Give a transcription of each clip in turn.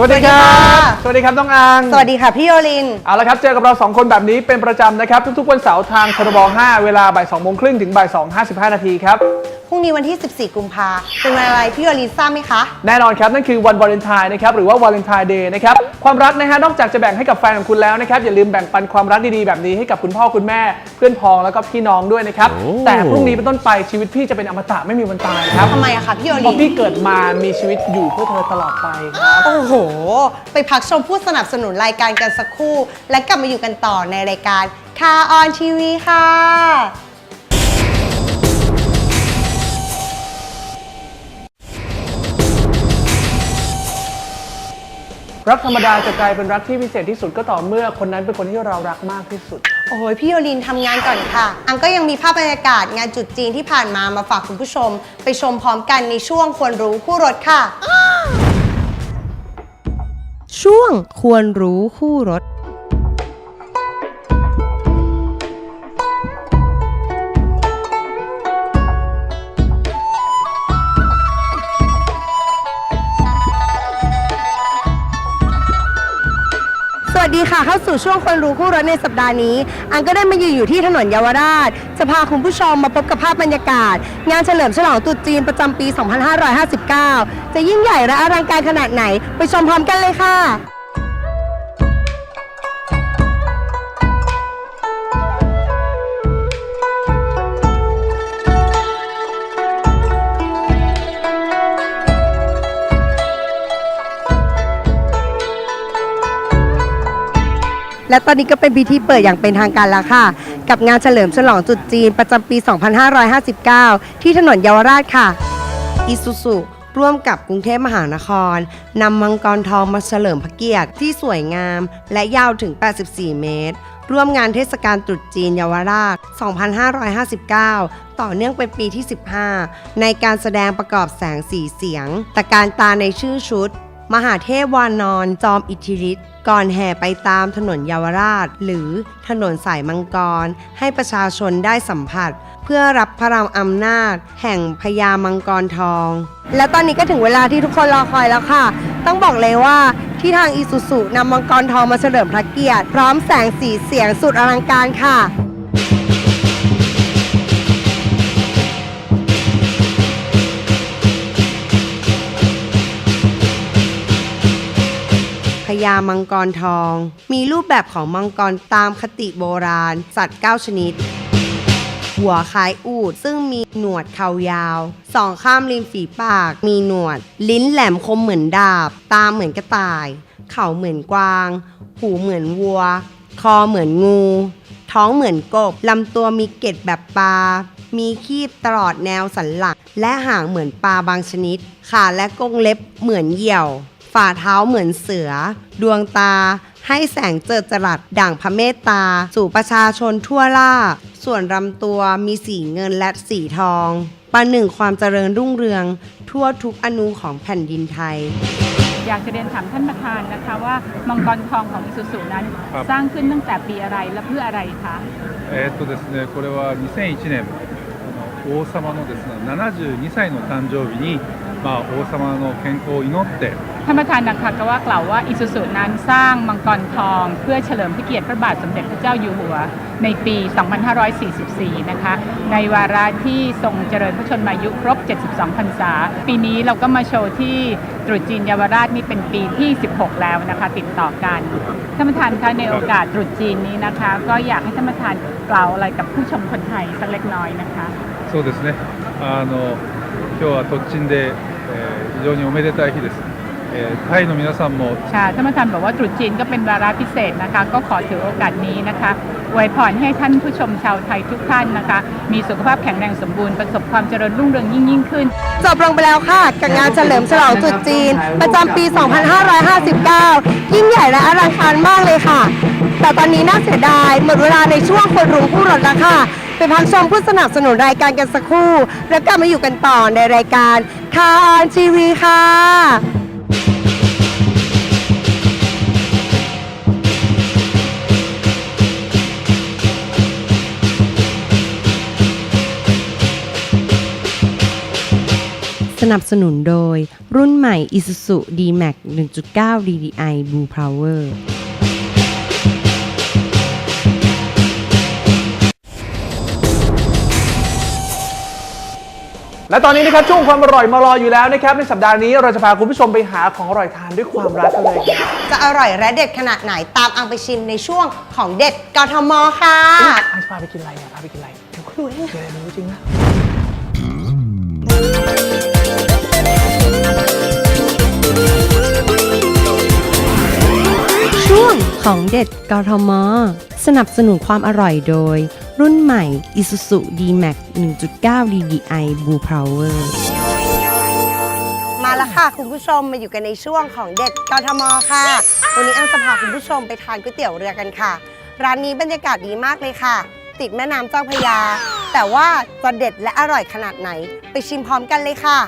วัสดีครับ สวัสดีครับน้องอัง สวัสดีค่ะพี่โยลิน เอาละครับ เจอกับเรา 2 คนแบบนี้เป็นประจำนะครับ ทุกๆวันเสาร์ทางทรบ5 เวลาบ่าย2โมงครึ่งถึงบ่าย2 55 นาทีครับพรุ่ งนี้วันที่ 14 กุมภาเป็นวันอะไรพี่โยลินทราบไหมคะ แน่นอนครับ นั่นคือวันวาเลนไทน์นะครับ หรือว่าวาเลนไทน์เดย์นะครับ ความรักนะฮะ นอกจากจะแบ่งให้กับแฟนของคุณแล้วนะครับ อย่าลืมแบ่งปันความรักดีๆ แบบนี้ให้กับคุณพ่อคุณแม่ เพื่อนพ้องแล้วก็พี่น้องด้วยนะครับ แต่พรุ่งนี้เป็นต้นไปชีวิตพี่จะเป็นอมตะไม่มีวันตายครับทำไมอะคะพี่โยเพลิราะนพี่เกิดมามีชีวิตอยู่เพื่อเธอตลอดไปครับ โอ้โห ไปพักชมผู้สนับสนุนรายการกันสักครู่ และกลับมาอยู่กันต่อในรายการคาออนทีวีค่ะ รักธรรมดาจะกลายเป็นรักที่พิเศษที่สุดก็ต่อเมื่อคนนั้นเป็นคนที่เรารักมากที่สุด โอ้ยพี่โยลินทำงานก่อนค่ะ อังก็ยังมีภาพบรรยากาศงานจุดจีนที่ผ่านมามาฝากคุณผู้ชม ไปชมพร้อมกันในช่วงควรรู้คู่รถค่ะ ช่วงควรรู้คู่รถ สดีค่ะเข้าสู่ช่วงคนรู้คู่รถในสัปดาห์นี้ อังก็ได้มาอยู่อยู่ที่ถนนเยาวราช จะพาคุณผู้ชมมาพบกับภาพบรรยากาศ งานเฉลิมฉลองตรุษจีนประจำปี 2559 จะยิ่งใหญ่และอลังการขนาดไหน ไปชมพร้อมกันเลยค่ะ และตอนนี้ก็เป็นพิธีเปิดอย่างเป็นทางการแล้วค่ะ กับงานเฉลิมฉลองตรุษจีนประจำปี 2559 ที่ถนนเยาวราชค่ะอิซุสุร่วมกับกรุงเทพมหานครนำมังกรทองมาเฉลิมพระเกียรติที่สวยงามและยาวถึง 84 เมตร ร่วมงานเทศกาลตรุษจีนเยาวราช 2559 ต่อเนื่องเป็นปีที่ 15 ในการแสดงประกอบแสงสีเสียงตะการตาในชื่อชุด มหาเทพวานอนจอมอิทธิฤทธิ์ก่อนแห่ไปตามถนนเยาวราช หรือถนนสายมังกร ให้ประชาชนได้สัมผัส เพื่อรับพระรามอำนาจ แห่งพญามังกรทอง และตอนนี้ก็ถึงเวลาที่ทุกคนรอคอยแล้วค่ะ ต้องบอกเลยว่าที่ทางอีซูซุนำมังกรทองมาเฉลิมพระเกียรติ พร้อมแสงสีเสียงสุดอลังการค่ะ ญามังกรทอง มีรูปแบบของมังกรตามคติโบราณ สัตว์ 9 ชนิด หัวคล้ายอูดซึ่งมีหนวดเขายาว สองข้ามริมฝีปาก มีหนวด ลิ้นแหลมคมเหมือนดาบ ตาเหมือนกระต่าย เข่าเหมือนกวาง หูเหมือนวัว คอเหมือนงู ท้องเหมือนกบลำตัวมีเกล็ดแบบปลามีคีบตลอดแนวสันหลัง และหางเหมือนปลาบางชนิด ขาและกรงเล็บเหมือนเหยี่ยว ฝ่าเท้าเหมือนเสือ ดวงตา ให้แสงเจิดจรัสด่างพระเมตตา สู่ประชาชนทั่วล่า ส่วนลำตัวมีสีเงินและสีทองประหนึ่งความเจริญรุ่งเรือง ทั่วทุกอนูของแผ่นดินไทย อยากจะเรียนถามท่านประธานนะคะว่ามังกรทองของอิสุสุนั้น ครับ สร้างขึ้นตั้งแต่ปีอะไรและเพื่ออะไรคะ えーっとですね、これは2001年、あの王様のですね72歳の誕生日に、 まあ、王様の健康を祈って、 ท่านประธานดังคากว่ากล่าวว่าอิสุสุนั้นสร้างมังกรทอง เพื่อเฉลิมพระเกียรติพระบาทสมเด็จพระเจ้าอยู่หัว ในปี 2544 นะคะ ในวาระที่ทรงเจริญพระชนมายุครบ 72 พรรษา ปีนี้เราก็มาโชว์ที่ตรุษจีนเยาวราชนี่เป็นปีที่ 16 แล้วนะคะ ติดต่อกัน ท่านประธานคะในโอกาสตรุษจีนนี้นะคะ ก็อยากให้ท่านประธานกล่าวอะไรกับผู้ชมคนไทยสักเล็กน้อยนะคะ そうですね、あの 今日は突鎮で、えー非常におめでたい日です。えータイの皆さんも ค่ะท่านประธานบอกว่าตรุษจีนก็เป็นวาระพิเศษนะคะ ก็ขอถือโอกาสนี้นะคะอวยพรให้ท่านผู้ชมชาวไทยทุกท่านนะคะ มีสุขภาพแข็งแรงสมบูรณ์ประสบความเจริญรุ่งเรืองยิ่งยิ่งขึ้น จบลงไปแล้วค่ะ กับงานเฉลิมฉลองตรุษจีน ประจำปี 2559 ยิ่งใหญ่และอลังการมากเลยค่ะ แต่ตอนนี้น่าเสียดายหมดเวลาในช่วงคนรู้ผู้รถแล้วค่ะ ไปพักชมผู้สนับสนุนรายการกันสักครู่ แล้วกลับมาอยู่กันต่อในรายการคาออนทีวีค่ะสนับสนุนโดยรุ่นใหม่ Isuzu D-Max 1.9 DDI Blue Power และตอนนี้นะครับช่วงความอร่อยมารออยู่แล้วนะครับในสัปดาห์นี้เราจะพาคุณผู้ชมไปหาของอร่อยทานด้วยความรักกันเลยครับจะอร่อยและเด็ดขนาดไหนตามอังไปชิมในช่วงของเด็ดกทมค่ะไอซ์พาไปกินอะไรอะพาไปกินอะไรเดี๋ยวก็รู้เองเดี๋ยวรู้จริงนะช่วงของเด็ดกทมสนับสนุนความอร่อยโดย รุ่นใหม่ Isuzu D-Max 1.9 DDI Blue Power มาแล้วค่ะ คุณผู้ชมมาอยู่กันในช่วงของเด็ดกทมค่ะ วันนี้อังจะพาคุณผู้ชมไปทานก๋วยเตี๋ยวเรือกันค่ะ ร้านนี้บรรยากาศดีมากเลยค่ะ ติดแม่น้ำเจ้าพระยา แต่ว่าจะเด็ดและอร่อยขนาดไหน ไปชิมพร้อมกันเลยค่ะ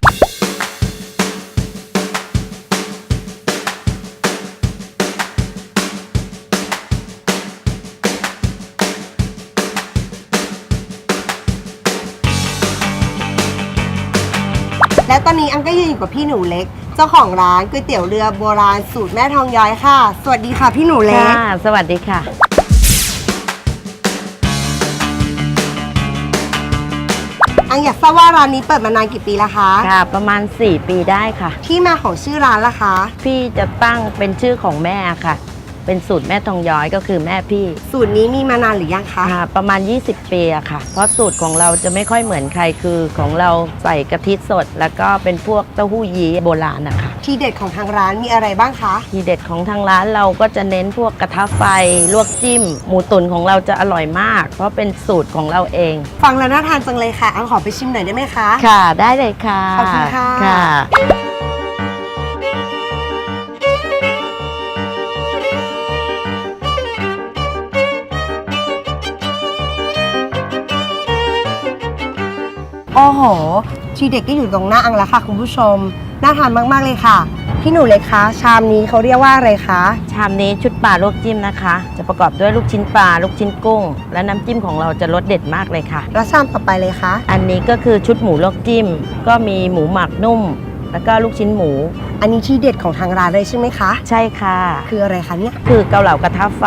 และตอนนี้อังก็ยืนอยู่กับพี่หนูเล็ก เจ้าของร้านก๋วยเตี๋ยวเรือโบราณสูตรแม่ทองย้อยค่ะ สวัสดีค่ะพี่หนูเล็ก ค่ะ สวัสดีค่ะ อังอยากทราบว่าร้านนี้เปิดมานานกี่ปีแล้วคะค่ะ ประมาณ 4 ปีได้ค่ะ ที่มาของชื่อร้านล่ะคะ พี่จะตั้งเป็นชื่อของแม่ค่ะ เป็นสูตรแม่ทองย้อยก็คือแม่พี่สูตรนี้มีมานานหรือยังคะอ่าประมาณ 20 ปีอะค่ะ เพราะสูตรของเราจะไม่ค่อยเหมือนใครคือของเราใส่กะทิสด แล้วก็เป็นพวกเต้าหู้ยี้โบราณนะคะ ที่เด็ดของทางร้านมีอะไรบ้างคะ ทีเด็ดของทางร้านเราก็จะเน้นพวกกระทะไฟ ลวกจิ้ม หมูตุ๋นของเราจะอร่อยมาก เพราะเป็นสูตรของเราเอง ฟังแล้วน่าทานจังเลยค่ะอังขอไปชิมหน่อยได้ไหมคะ ค่ะ ได้เลยค่ะขอบคุณค่ะ ค่ะ อ้โห ทีเด็ดก็อยู่ตรงหน้าอังแล้วค่ะ คุณผู้ชม น่าทานมากๆเลยค่ะ พี่หนูเล็กคะชามนี้เขาเรียกว่าอะไรคะ ชามนี้ชุดปลาลวกจิ้มนะคะ จะประกอบด้วยลูกชิ้นปลาลูกชิ้นกุ้ง และน้ำจิ้มของเราจะรสเด็ดมากเลยค่ะ แล้วชามต่อไปเลยคะ อันนี้ก็คือชุดหมูลวกจิ้ม ก็มีหมูหมักนุ่ม แล้วก็ลูกชิ้นหมู อันนี้ที่เด็ดของทางร้านเลยใช่ไหมคะ ใช่ค่ะ คืออะไรคะเนี่ย คือเกาเหลากระทะไฟ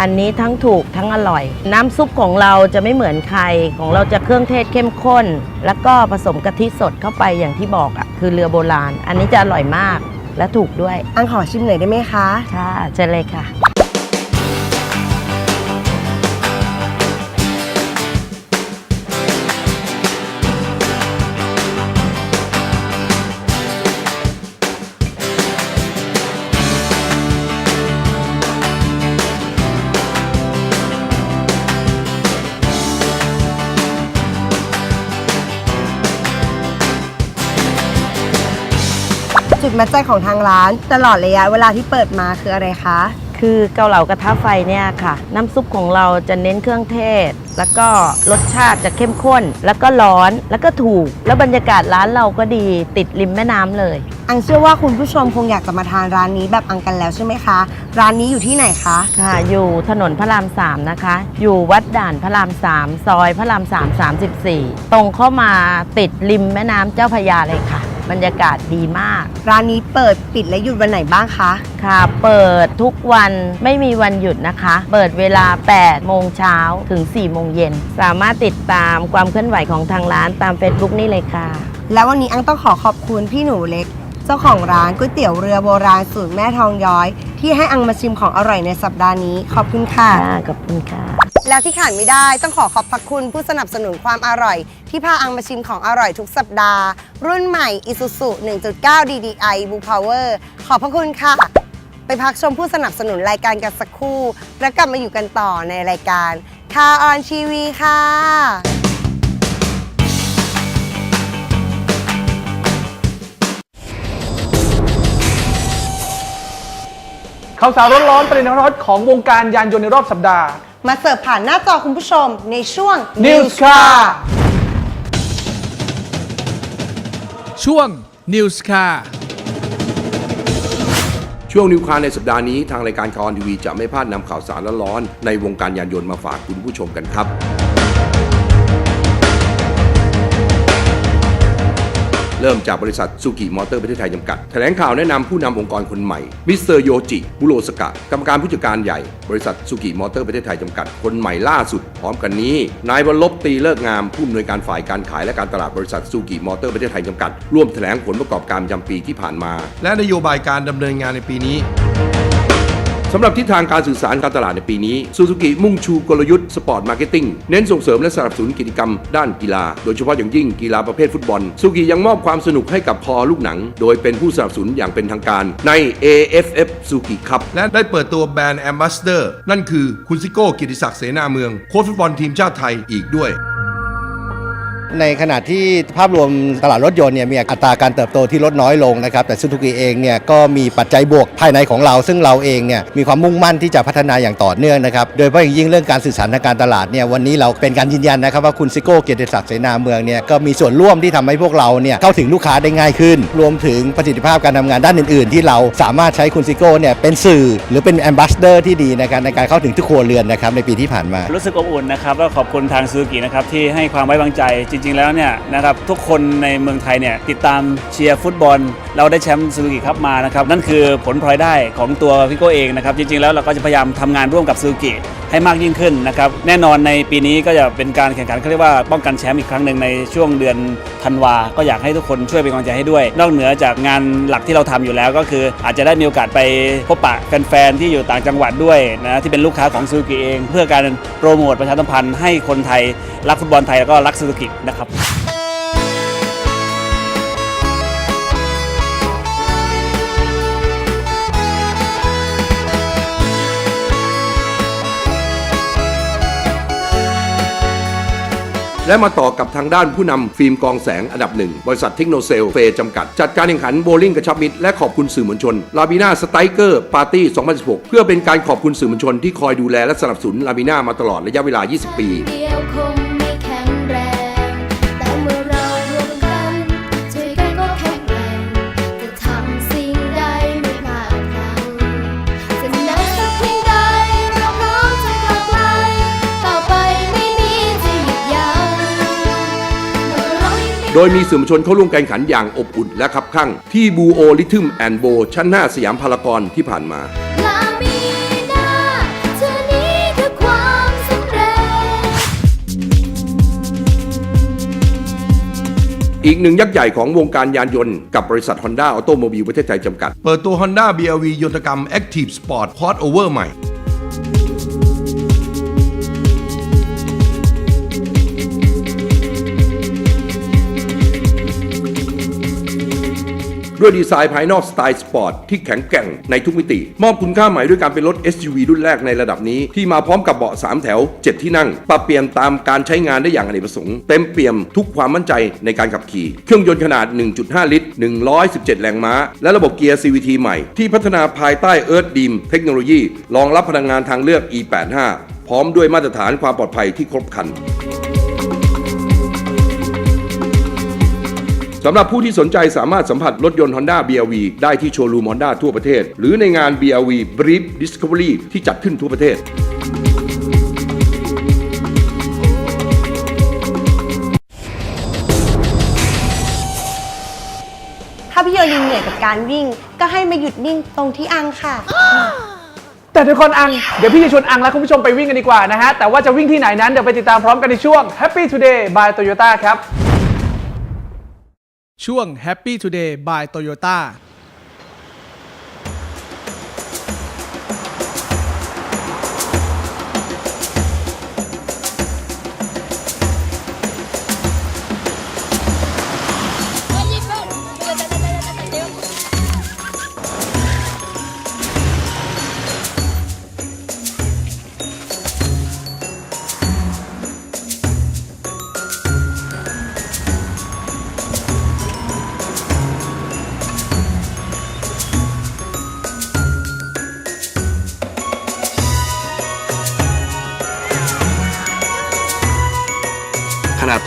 อันนี้ทั้งถูกทั้งอร่อย น้ำซุปของเราจะไม่เหมือนใครของเราจะเครื่องเทศเข้มข้น แล้วก็ผสมกะทิสดเข้าไปอย่างที่บอกอะคือเรือโบราณ อันนี้จะอร่อยมากและถูกด้วย อังขอชิมหน่อยได้ไหมคะ ค่ะเชิญเลยค่ะ จุดมัดใจของทางร้าน ตลอดระยะเวลาที่เปิดมาคืออะไรคะ คือเกาเหลากระทะไฟเนี่ยค่ะ น้ำซุปของเราจะเน้นเครื่องเทศ แล้วก็รสชาติจะเข้มข้น แล้วก็ร้อนแล้วก็ถูก แล้วบรรยากาศร้านเราก็ดีติดริมแม่น้ำเลย อังเชื่อว่าคุณผู้ชมคงอยากจะมาทานร้านนี้แบบอังกันแล้วใช่ไหมคะ ร้านนี้อยู่ที่ไหนคะ ค่ะ อยู่ถนนพระรามสามนะคะ อยู่วัดด่านพระรามสามซอยพระรามสามสามสิบสี่ตรงเข้ามาติดริมแม่น้ำเจ้าพระยาเลยค่ะ บรรยากาศดีมาก ร้านนี้เปิดปิดและหยุดวันไหนบ้างคะ ค่ะ เปิดทุกวันไม่มีวันหยุดนะคะ เปิดเวลา 8 โมงเช้าถึง 4 โมงเย็น สามารถติดตามความเคลื่อนไหวของทางร้านตาม Facebook นี่เลยค่ะ แล้ววันนี้อังต้องขอขอบคุณพี่หนูเล็ก เจ้าของร้านก๋วยเตี๋ยวเรือโบราณสูตรแม่ทองย้อย ที่ให้อังมาชิมของอร่อยในสัปดาห์นี้ ขอบคุณค่ะ ค่ะ ขอบคุณค่ะ แล้วที่ขาดไม่ได้ต้องขอขอบพระคุณผู้สนับสนุนความอร่อย ที่พาอังมาชิมของอร่อยทุกสัปดาห์ รุ่นใหม่ Isuzu 1.9 DDI Blue Power ขอบพระคุณค่ะ ไปพักชมผู้สนับสนุนรายการกันสักครู่ แล้วกลับมาอยู่กันต่อในรายการคาออนทีวีค่ะข่าวสารร้อนๆประเด็นร้อนๆของวงการยานยนต์ในรอบสัปดาห์ มาเสิร์ฟผ่านหน้าจอคุณผู้ชมในช่วง News Car ช่วง News Car ช่วงนิวคาในสัปดาห์นี้ทางรายการคอนทีวีจะไม่พลาดนำข่าวสารร้อนๆในวงการยานยนต์มาฝากคุณผู้ชมกันครับ เริ่มจากบริษัทซูกิมอเตอร์ประเทศไทยจำกัด แถลงข่าวแนะนำผู้นำองค์กรคนใหม่ มิสเตอร์โยจิ บุโรสกะ กรรมการผู้จัดการใหญ่ บริษัทซูกิมอเตอร์ประเทศไทยจำกัด คนใหม่ล่าสุด พร้อมกันนี้ นายวรลบตีเลิกงาม ผู้อำนวยการฝ่ายการขายและการตลาดบริษัทซูกิมอเตอร์ประเทศไทยจำกัด ร่วมแถลงผลประกอบการประจำปีที่ผ่านมา และนโยบายการดำเนินงานในปีนี้ สำหรับทิศทางการสื่อสารการตลาดในปีนี้ซูซูกิมุ่งชูกลยุทธ์สปอร์ตมาร์เก็ตติ้งเน้นส่งเสริมและสนับสนุนกิจกรรมด้านกีฬา โดยเฉพาะอย่างยิ่งกีฬาประเภทฟุตบอลซูกิยังมอบความสนุกให้กับคอลูกหนัง โดยเป็นผู้สนับสนุนอย่างเป็นทางการใน AFF ซูกิคัพและได้เปิดตัวแบรนด์แอมบาสเดอร์นั่นคือคุณซิโก้กิติศักดิ์เสนาเมืองโค้ชฟุตบอลทีมชาติไทยอีกด้วย ในขณะที่ภาพรวมตลาดรถยนต์เนี่ยมีอัตราการเติบโตที่ลดน้อยลงนะครับแต่ซูซูกิเองเนี่ยก็มีปัจจัยบวกภายในของเรา ซึ่งเราเองเนี่ยมีความมุ่งมั่นที่จะพัฒนาอย่างต่อเนื่องนะครับโดยเฉพาะอย่างยิ่งเรื่องการสื่อสารทางการตลาดเนี่ยวันนี้เราเป็นการยืนยันนะครับว่าคุณซิโก้เกียรติศักดิ์เสนาเมืองเนี่ยก็มีส่วนร่วมที่ทำให้พวกเราเนี่ยเข้าถึงลูกค้าได้ง่ายขึ้น รวมถึงประสิทธิภาพการทำงานด้านอื่น ๆ ที่เราสามารถใช้คุณซิโก้เนี่ยเป็นสื่อ หรือเป็นแอมบาสเดอร์ที่ดีในการในการเข้าถึงทุกครัวเรือนนะครับในปีที่ผ่านมา รู้สึกอบอุ่นนะครับแล้วขอบคุณทางซูซูกินะครับที่ให้ความไว้วางใจจริงๆแล้วเนี่ยนะครับทุกคนในเมืองไทยเนี่ยติดตามเชียร์ฟุตบอล เราได้แชมป์ซูซูกิครับมานะครับนั่นคือผลพลอยได้ของตัวพี่โก้เองนะครับจริงๆแล้วเราก็จะพยายามทำงานร่วมกับซูซูกิให้มากยิ่งขึ้นนะครับแน่นอนในปีนี้ก็จะเป็นการแข่งขันเขาเรียกว่าป้องกันแชมป์อีกครั้งหนึ่งในช่วงเดือนธันวา ก็อยากให้ทุกคนช่วยเป็นกำลังใจให้ด้วย นอกเหนือจากงานหลักที่เราทำอยู่แล้ว ก็คืออาจจะได้มีโอกาสไปพบปะแฟนๆที่อยู่ต่างจังหวัดด้วยนะที่เป็นลูกค้าของซูซูกิเอง เพื่อการโปรโมทประชาสัมพันธ์ให้คนไทยรักฟุตบอลไทยแล้วก็รักซูซูกินะครับและมาต่อกับทางด้านผู้นำฟิล์มกองแสงอันดับหนึ่ง บริษัทเทคโนเซลเฟจำกัด จัดการแข่งขันโบว์ลิ่งกระชับมิตรและขอบคุณสื่อมวลชนลาบิน่าสไตเกอร์ปาร์ตี้ 2016 เพื่อเป็นการขอบคุณสื่อมวลชนที่คอยดูแลและสนับสนุนลาบิน่ามาตลอดระยะเวลา 20 ปี โดยมีสื่อมวลชนเข้าร่วมการแข่งขันอย่างอบอุ่นและคับคั่ง ที่บูโอลิทึมแอนโบชั้น5สยามพารากอนที่ผ่านมาลามีนาเธอนี้คือความสำเร็จ อีกหนึ่งยักษ์ใหญ่ของวงการยานยนต์กับบริษัท Honda ออโตโมบิลประเทศไทยจำกัด เปิดตัว Honda BRV ยนตกรรม Active Sport Crossover ใหม่ ด้วยดีไซน์ภายนอกสไตล์สปอร์ตที่แข็งแกร่งในทุกมิติ มอบคุณค่าใหม่ด้วยการเป็นรถ SUV รุ่นแรกในระดับนี้ ที่มาพร้อมกับเบาะ 3 แถว 7 ที่นั่ง ปรับเปลี่ยนตามการใช้งานได้อย่างอเนกประสงค์ เต็มเปี่ยมทุกความมั่นใจในการขับขี่ เครื่องยนต์ขนาด 1.5 ลิตร 117 แรงม้า และระบบเกียร์ CVT ใหม่ ที่พัฒนาภายใต้ Earth Beam เทคโนโลยีรองรับพลังงานทางเลือก E85 พร้อมด้วยมาตรฐานความปลอดภัยที่ครบครัน สำหรับผู้ที่สนใจสามารถสัมผัสรถยนต์ Honda BRV ได้ที่โชว์รูม Honda ทั่วประเทศ หรือในงาน BRV Brief Discovery ที่จัดขึ้นทั่วประเทศถ้าพี่โยลินเหนื่อยกับการวิ่ง ก็ให้มาหยุดนิ่งตรงที่อังค่ะ แต่ทุกคนอัง เดี๋ยวพี่จะชวนอังและคุณผู้ชมไปวิ่งกันดีกว่านะฮะ แต่ว่าจะวิ่งที่ไหนนั้น เดี๋ยวไปติดตามพร้อมกันในช่วง Happy Today by Toyota ครับ ช่วง Happy Today by Toyota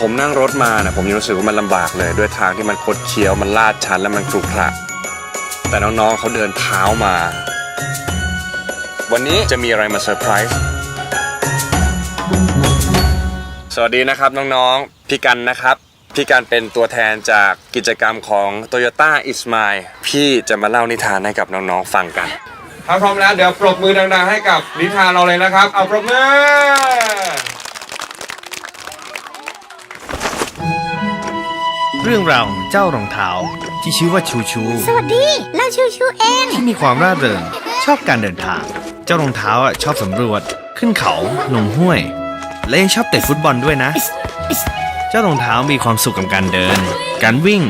ผมนั่งรถมานะผมยังรู้สึกว่ามันลำบากเลย ด้วยทางที่มันคดเคี้ยวมันลาดชันและมันครุขระแต่น้องๆเขาเดินเท้ามา วันนี้จะมีอะไรมาเซอร์ไพรส์สวัสดีนะครับน้องๆพี่กันนะครับพี่การเป็นตัวแทนจากกิจกรรมของ Toyota Is Mine พี่จะมาเล่านิทานให้กับน้องๆฟังกันถ้าพร้อมแล้วเดี๋ยวปรบมือดังๆให้กับนิทานเราเลยนะครับ เอาปรบมือ เรื่องราวของเจ้ารองเท้าที่ชื่อว่าชูชู สวัสดี เราชูชูเอง ที่มีความร่าเริงชอบการเดินทาง เจ้ารองเท้าอะชอบสำรวจ ขึ้นเขาลงห้วย และยังชอบเตะฟุตบอลด้วยนะ เจ้ารองเท้ามีความสุขกับการเดิน การวิ่ง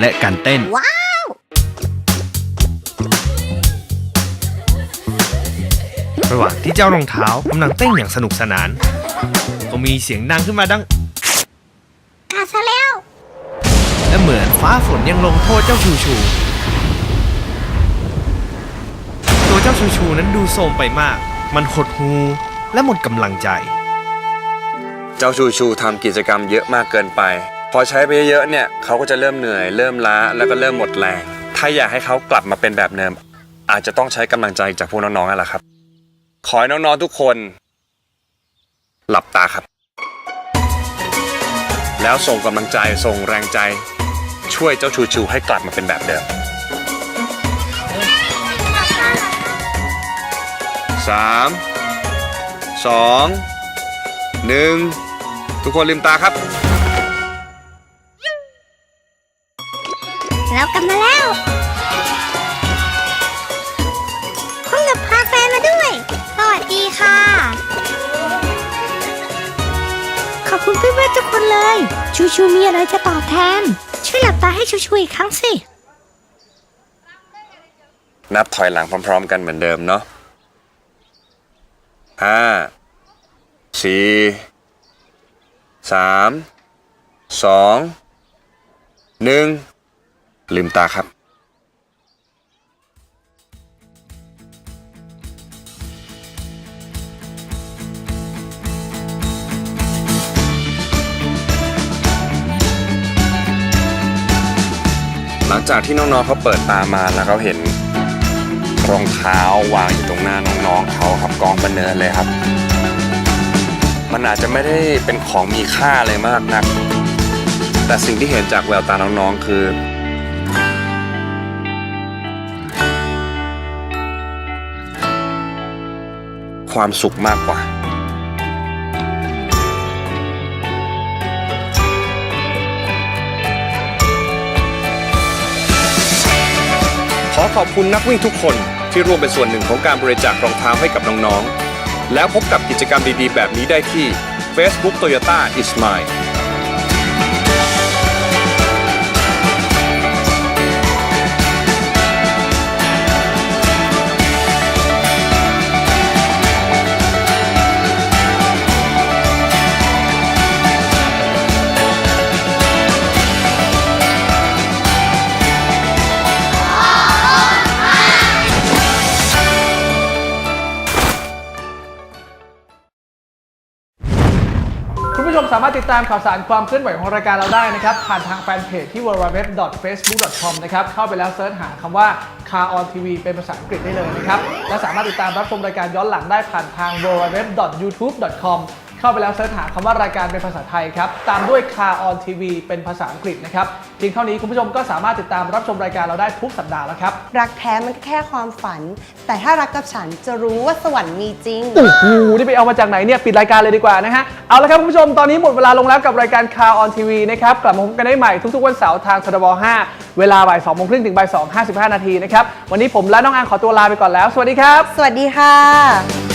และการเต้น ว้าว ระหว่างที่เจ้ารองเท้ากำลังเต้นอย่างสนุกสนาน ก็มีเสียงดังขึ้นมาดัง ฟ้าฝนยังลงโทษเจ้าชูชู ตัวเจ้าชูชูนั้นดูโทรมไปมาก มันหดหูและหมดกำลังใจ เจ้าชูชูทำกิจกรรมเยอะมากเกินไป พอใช้ไปเยอะๆเนี่ยเขาก็จะเริ่มเหนื่อย เริ่มล้าแล้วก็เริ่มหมดแรง ถ้าอยากให้เขากลับมาเป็นแบบเดิม อาจจะต้องใช้กำลังใจจากพวกน้องๆนั่นแหละครับ ขอให้น้องๆทุกคน หลับตาครับ แล้วส่งกำลังใจส่งแรงใจ ช่วยเจ้าชูชูให้กลับมาเป็นแบบเดิมสามสองหนึ่งทุกคนลืมตาครับ เรากลับมาแล้วคุณกับพาแฟนมาด้วย สวัสดีค่ะ ขอบคุณเพื่อนๆทุกคนเลย ชูชูมีอะไรจะตอบแทน ช่วยหลับตาให้ช่วยๆอีกครั้งสิ นับถอยหลังพร้อม ๆ กันเหมือนเดิมเนาะห้าสี่สามสองหนึ่งลืมตาครับ หลังจากที่น้องๆเขาเปิดตามาแล้วเขาเห็นรองเท้าวางอยู่ตรงหน้าน้องๆเขาครับกองบนเนินเลยครับ มันอาจจะไม่ได้เป็นของมีค่าเลยมากนัก แต่สิ่งที่เห็นจากแววตาน้องๆคือ ความสุขมากกว่า อขอบคุณนักวิ่งทุกคนที่ร่วมเป็นส่วนหนึ่งของการบริจาครองเท้าให้กับน้องๆ แล้วพบกับกิจกรรมดีๆ แบบนี้ได้ที่ Facebook Toyota is mine สามารถติดตามข่าวสารความเคลื่อนไหวของรายการเราได้นะครับ ผ่านทางแฟนเพจที่ www.facebook.com นะครับ เข้าไปแล้วเซิร์ชหาคำว่า Car on TV เป็นภาษาอังกฤษได้เลยนะครับ และสามารถติดตามรับชมรายการย้อนหลังได้ผ่านทาง www.youtube.com เข้าไปแล้วเซิร์ชหาคำว่ารายการเป็นภาษาไทยครับ ตามด้วย Car on TV เป็นภาษาอังกฤษนะครับเพียงเท่านี้คุณผู้ชมก็สามารถติดตามรับชมรายการเราได้ทุกสัปดาห์แล้วครับ รักแท้มันก็แค่ความฝัน แต่ถ้ารักกับฉันจะรู้ว่าสวรรค์มีจริง โอ้โหนี่ไปเอามาจากไหนเนี่ยปิดรายการเลยดีกว่านะฮะ เอาละครับคุณผู้ชมตอนนี้หมดเวลาลงแล้วกับรายการ Car on TV นะครับ กลับมาพบกันได้ใหม่ทุกๆวันเสาร์ทางทรบ5เวลาบ่าย2โมงครึ่งถึงบ่าย2 55 นาทีนะครับ วันนี้ผมและน้องอังขอตัวลาไปก่อนแล้ว สวัสดีครับ สวัสดีค่ะ